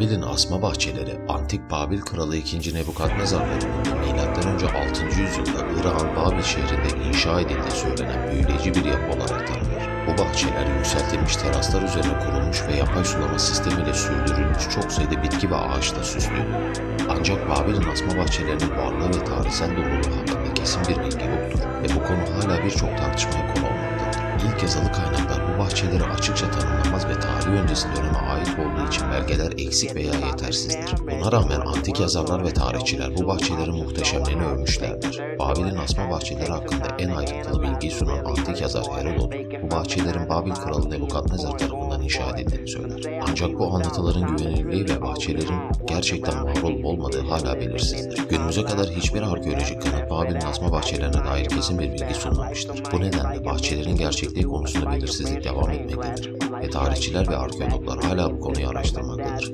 Babil'in asma bahçeleri, antik Babil kralı 2. Nebukadnezar döneminde M.Ö. 6. yüzyılda İran Babil şehrinde inşa edildiği söylenen büyüleyici bir yapı olarak tanınır. Bu bahçeler yükseltilmiş teraslar üzerine kurulmuş ve yapay sulama sistemiyle sürdürülmüş çok sayıda bitki ve ağaçla süslüydü. Ancak Babil'in asma bahçelerinin varlığı ve tarihsel doğruluğu hakkında kesin bir bilgi yoktur ve bu konu hala birçok tartışmaya konu olmaktadır. İlk yazılı kaynaklar bu bahçeleri açıkça tanımlamaz ve tarih öncesi döneme ait olduğu için belgeler eksik veya yetersizdir. Buna rağmen antik yazarlar ve tarihçiler bu bahçelerin muhteşemliğini övmüşlerdir. Babil'in asma bahçeleri hakkında en ayrıntılı bilgiyi sunan antik yazar Herodot, bu bahçelerin Babil kralı Nebukadnezar tarafından inşa edildiğini söyler. Ancak bu anlatıların güvenilirliği ve bahçelerin gerçekten var olup olmadığı hala belirsizdir. Günümüze kadar hiçbir arkeolojik kanıt Babil'in asma bahçelerine dair kesin bir bilgi sunmamıştır. Bu nedenle bahçelerin gerçekliği konusunda belirsizlik devam etmektedir ve tarihçiler ve arkeologlar hala bu konuyu araştırmaktadır.